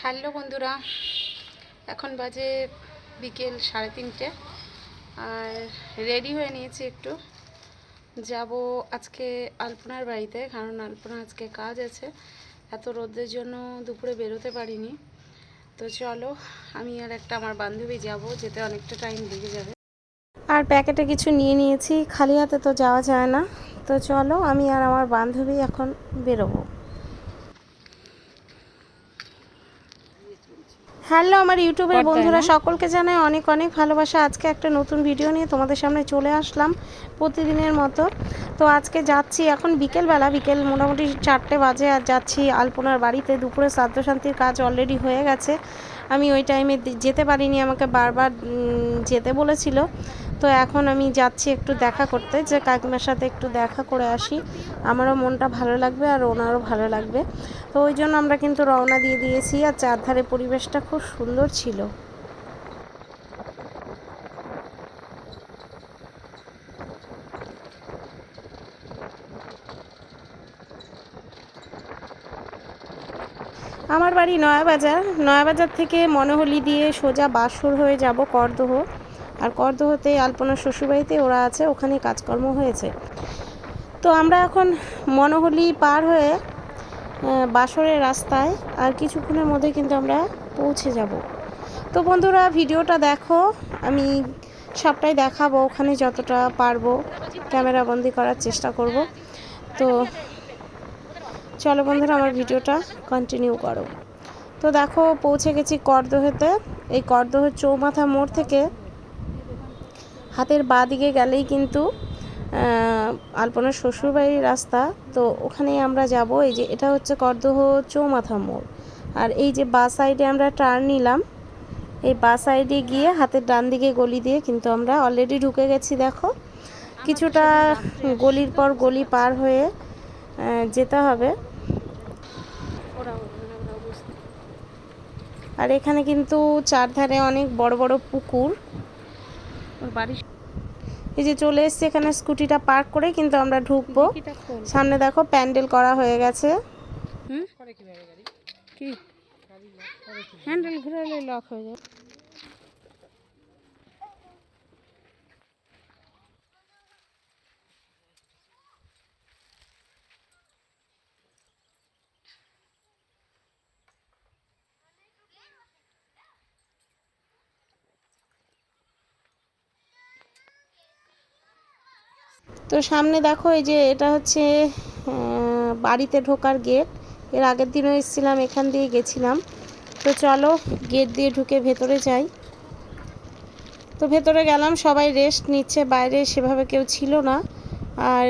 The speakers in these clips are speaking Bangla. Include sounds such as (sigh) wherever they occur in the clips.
হ্যালো বন্ধুরা, এখন বাজে বিকেল সাড়ে তিনটে। আর রেডি হয়ে নিয়েছি একটু। যাব আজকে আলপনার বাড়িতে, কারণ আলপনা আজকে কাজ আছে। এত রোদের জন্য দুপুরে বেরোতে পারিনি। তো চলো, আমি আর একটা আমার বান্ধবী যাব, যেতে অনেকটা টাইম লেগে যাবে। আর প্যাকেটে কিছু নিয়ে নিয়েছি, খালি হাতে তো যাওয়া যায় না। তো চলো আমি আর আমার বান্ধবী এখন বেরোবো। হ্যালো আমার ইউটিউবের বন্ধুরা সকলকে জানাই অনেক অনেক ভালোবাসা। আজকে একটা নতুন ভিডিও নিয়ে তোমাদের সামনে চলে আসলাম প্রতিদিনের মতো। তো আজকে যাচ্ছি এখন বিকেলবেলা বিকেল মোটামুটি চারটে বাজে আর যাচ্ছি আলপনার বাড়িতে। দুপুরে শ্রাদ্ধ শান্তির কাজ অলরেডি হয়ে গেছে। আমি ওই টাইমে যেতে পারিনি আমাকে বারবার যেতে বলেছিল। তো এখন আমি যাচ্ছি একটু দেখা করতে, যে কাকিমার সাথে একটু দেখা করে আসি। আমারও মনটা ভালো লাগবে আর ওনারও ভালো লাগবে। তো ওই জন্য আমরা কিন্তু রওনা দিয়ে দিয়েছি আর চারধারে পরিবেশটা খুব সুন্দর ছিল। আমার বাড়ি নয়াবাজার। নয়াবাজার থেকে মনোহলি দিয়ে সোজা বাসুর হয়ে যাব করদহ। আর করদহতে আলপনার শ্বশুরবাড়িতে ওরা আছে ওখানে কাজকর্ম হয়েছে। তো আমরা এখন মনোহলি পার হয়ে বাসরের রাস্তায় আর কিছুক্ষণের মধ্যে কিন্তু আমরা পৌঁছে যাব। তো বন্ধুরা, ভিডিওটা দেখো, আমি সবটাই দেখাবো ওখানে যতটা পারব, ক্যামেরা বন্দি করার চেষ্টা করব। তো চলো বন্ধুরা, আমার ভিডিওটা কন্টিনিউ করো। তো দেখো, পৌঁছে গেছি করদহেতে। এই করদহের চৌমাথা মোড় থেকে হাতের বাঁ দিকে গেলেই কিন্তু আলপনার শ্বশুরবাড়ির রাস্তা। তো ওখানেই আমরা যাব, এই যে এটা হচ্ছে করদহ চৌমাথা মোড়। আর এই যে বা সাইডে আমরা টার্ন নিলাম, এই বা সাইডে গিয়ে হাতের ডান দিকে গলি দিয়ে কিন্তু আমরা অলরেডি ঢুকে গেছি, দেখো। কিছুটা গলির পর গলি পার হয়ে যেতে হবে। আর এখানে কিন্তু চারধারে অনেক বড় বড় পুকুর। বাড়ি এই যে চলে এসছি এখানে স্কুটিটা পার্ক করে, কিন্তু আমরা ঢুকবো। সামনে দেখো প্যান্ডেল করা হয়ে গেছে। হ্যান্ডেল ঘুরালে লক হয়ে যায়। তো সামনে দেখো এই যে এটা হচ্ছে বাড়িতে ঢোকার গেট। এর আগের দিনও এসেছিলাম, এখান দিয়ে গেছিলাম। তো চলো, গেট দিয়ে ঢুকে ভেতরে যাই। তো ভেতরে গেলাম, সবাই রেস্ট নিচ্ছে, বাইরে সেভাবে কেউ ছিল না। আর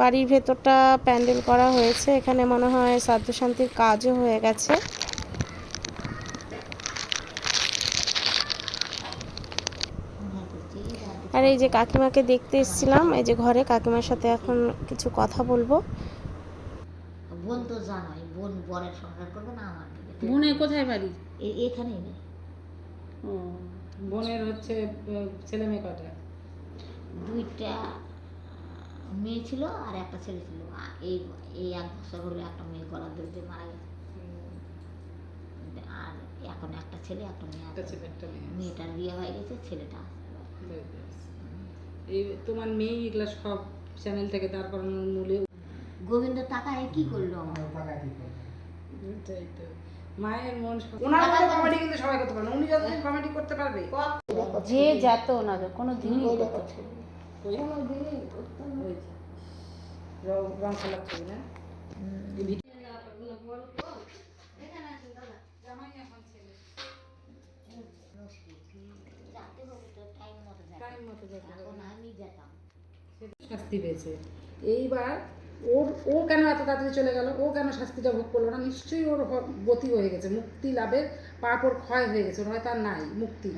বাড়ির ভেতরটা প্যান্ডেল করা হয়েছে, এখানে মনে হয় শ্রাদ্ধ শান্তির কাজও হয়ে গেছে। আর এই যে কাকিমাকে দেখতে এসেছিলাম এই যে ঘরে কাকিমার সাথে এখন কিছু কথা বলব। বোন তো জানোই বোন বরের সংসার করবে না আমার দিকে। বোনের কোথায় বাড়ি? এ- এখানেই নেই। ও বোনের হচ্ছে ছেলে মেয়ে কটা দুইটা মেয়ে ছিল আর একটা ছেলে ছিল। এই এই এক বছর হলো একটা মেয়ে গলা ধরে মারা গেছে। আর এখন একটা ছেলে একটা মেয়ে একটা ছেলে একটা মেয়ে মেয়েটার বিয়ে হয়ে গেছে ছেলেটা আছে। এই তোমার মেয়ে এগুলা সব চ্যানেল থেকে দাঁড় করানোর মূলে গোবিন্দ টাকায় কি করল? আমার এটাই তো। মায়ের মন ওনার মতো কমেডি কিন্তু সবাই করতে পারে না। উনি যতদিন কমেডি করতে পারবে। যে যেত না। কোনো দিনই ওই যে। রং- রং খেলার ছবি না এই ভিডিও- যাতে হবে তো টাইম মতো মতো যেতে এখন আমি যেতাম। শাস্তি পেয়েছে। এইবার ওর ও কেন এত তাড়াতাড়ি চলে গেল? ও কেন শাস্তিটা ভোগ করল না? নিশ্চয়ই ওর গতি হয়ে গেছে। মুক্তি লাভের ক্ষয় হয়ে গেছে। ওর হয়তো আর নাই মুক্তি।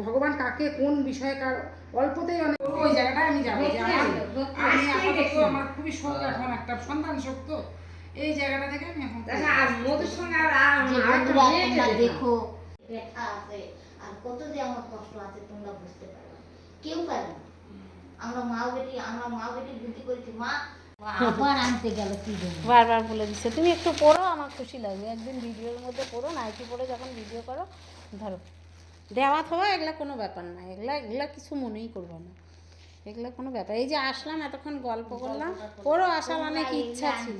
ভগবান কাকে কোন বিষয়ে কার অল্পতেই অনেক ওই জায়গাটায় আমি যাব। আমি আপাতত আমার খুবই শোক এখন একটা সন্তান শোক তো। এই জায়গাটা থেকে আমি এখন যে বন্ধুরা তোমরা দেখো। আর কত যে আমার কষ্ট আছে তোমরা বুঝতে পারো। কেউ পারে না। আমরা মাও বেটি আমরা মাও বেটি বুদ্ধি করেছি মা। আবার আনতে গেল কি বারবার বলে দিচ্ছে তুমি একটু পড়ো আমার খুশি লাগবে। একদিন ভিডিওর মধ্যে পড়ো নাইটি পড়ে যখন ভিডিও করো ধরো। দেওয়া থাওয়া এগুলা কোনো ব্যাপার না এগুলা এগুলা কিছু মনেই করব না। এগুলা কোনো ব্যাপার। এই যে আসলাম এতক্ষণ গল্প করলাম। ওরও আসার অনেক ইচ্ছা ছিল?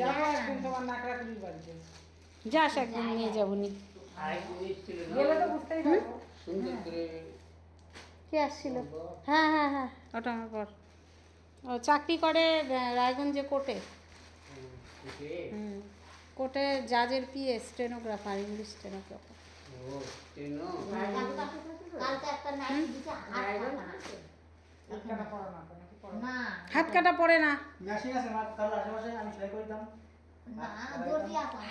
যাস একদিন নিয়ে যাব নি গেলে তো বুঝতেই পারব কে আসছিল? হ্যাঁ হ্যাঁ হ্যাঁ। ওটা আমার পর ও চাকরি করে রায়গঞ্জে কোর্টে। হুম। কোর্টে জাজের পিএ স্টেনোগ্রাফার ইংলিশ স্টেনোগ্রাফার কালকে একটা হাত কাটা পড়া না। নাকি পড়া না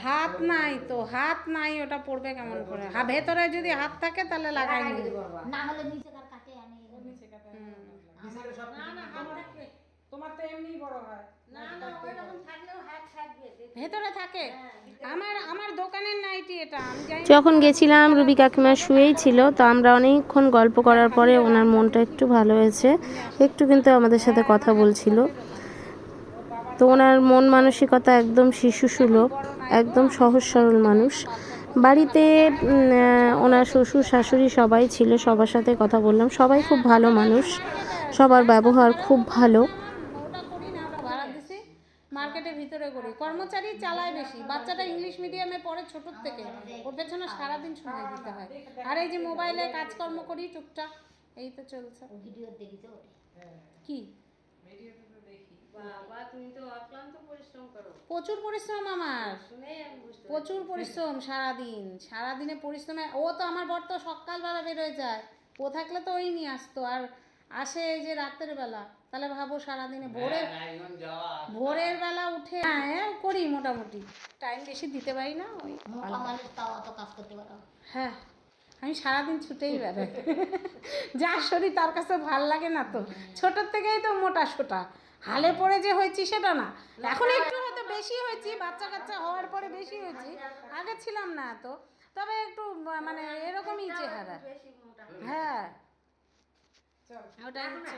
হাত নাই তো হাত নাই ওটা পড়বে কেমন করে? হা ভেতরে যদি হাত থাকে তাহলে লাগাই না হলে নিচে কার কাটে আনি নিচে কাটা সব তোমার তো এমনিই বড় হয়। ভেতরে থাকে? আমার আমার দোকানের নাইটি এটা আমি যখন গেছিলাম রুবি কাকিমা শুয়েই ছিল তো আমরা অনেকক্ষণ গল্প করার পরে ওনার মনটা একটু ভালো হয়েছে। একটু কিন্তু আমাদের সাথে কথা বলছিল। তো ওনার মন মানসিকতা একদম শিশু সুলভ একদম সহজ সরল মানুষ। বাড়িতে ওনার শ্বশুর শাশুড়ি সবাই ছিল সবার সাথে কথা বললাম। সবাই খুব ভালো মানুষ। সবার ব্যবহার খুব ভালো। ওটা করি না ওটা ভাড়া দিছি। মার্কেটের ভিতরে করি। কর্মচারী চালায় বেশি। বাচ্চাটা ইংলিশ মিডিয়ামে পড়ে ছোটোর থেকে। ওর পেছনে সারাদিন সময় দিতে হয়। আর এই যে মোবাইলে কাজকর্ম করি টুকটাক এই তো চলছে। কি? প্রচুর পরিশ্রম আমার। প্রচুর পরিশ্রম সারাদিন। সারাদিনে পরিশ্রমে ও তো আমার বর তো সকালবেলা বেরোয় যায়। ও থাকলে তো ওই নিয়ে আসতো। আর আসে এই যে রাতের বেলা। তাহলে ভাবো সারাদিনে ভোরে ভোরের বেলা উঠে হ্যাঁ এ করি মোটামুটি। টাইম বেশি দিতে পারি না ওই কাজ করতে পারো হ্যাঁ আমি সারাদিন ছুটেই বেড়াই। (laughs) যার শরীর তার কাছে ভালো লাগে না তো। ছোটোর থেকেই তো মোটা সোটা। হালে পড়ে যে হয়েছি সেটা না। এখন একটু হয়তো বেশি হয়েছি বাচ্চা কাচ্চা হওয়ার পরে বেশি হয়েছি। আগে ছিলাম না এত তবে একটু মানে এরকমই চেহারা হ্যাঁ ওটাই হচ্ছে।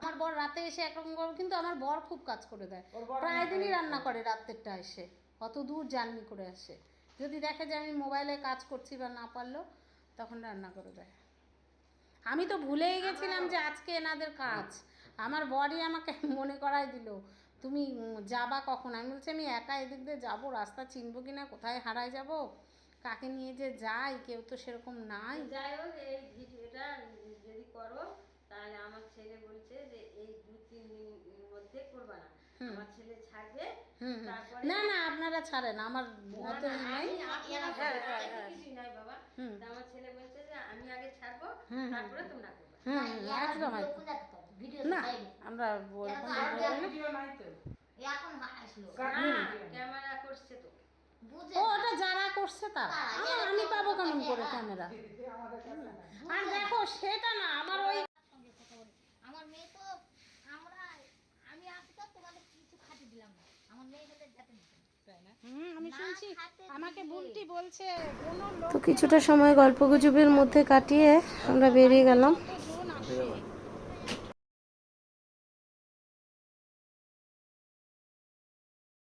আমার বর রাতে এসে একরকম করে কিন্তু আমার বর খুব কাজ করে দেয়। প্রায় দিনই রান্না করে রাত্রেরটা এসে। অত দূর জার্নি করে আসে। যদি দেখে যে আমি মোবাইলে কাজ করছি বা না পারলেও তখন রান্না করে দেয়। আমি তো ভুলেই গেছিলাম যে আজকে এনাদের কাজ। আমার বরই আমাকে (laughs) মনে করাই দিল তুমি যাবা কখন? আমি বলছি আমি একা এদিক দিয়ে যাব রাস্তা চিনবো কি না কোথায় হারায় যাব? কাকে নিয়ে যে যাই কেউ তো সেরকম নাই। যাই হোক এই ভিডিওটা যদি করো তাহলে আমার ছেলে বলছে যে এই দু তিন দিনের মধ্যে করবা না আমার ছেলে ছাড়বে হুম হুম। তারপরে না না আপনারা ছাড়েন আমার মতো নাই। কিছুই নাই বাবা। তা আমার ছেলে বলছে যে আমি আগে ছাড়বো হুম, হুম। তারপরে তোমরা করবে। হুম হুম, একদম। না আমরা এখন ভিডিও করি না। ভিডিও নাই তো। এখন আসলো। ক্যামেরা করছে তো। ও ওটা যারা করছে তারা। আমি পাবো কেমন করে ক্যামেরা? আর দেখো সেটা না আমার ওই আমার মেয়ে তো আমরা আমি আসি তো তোমাদের কিছু খাটি দিলাম না আমার মেয়ে হলে যাতে দিত হুম, আমি শুনছি। আমাকে বুলটি বলছে তো কিছুটা সময় গল্পগুজবের মধ্যে কাটিয়ে আমরা বেরিয়ে গেলাম।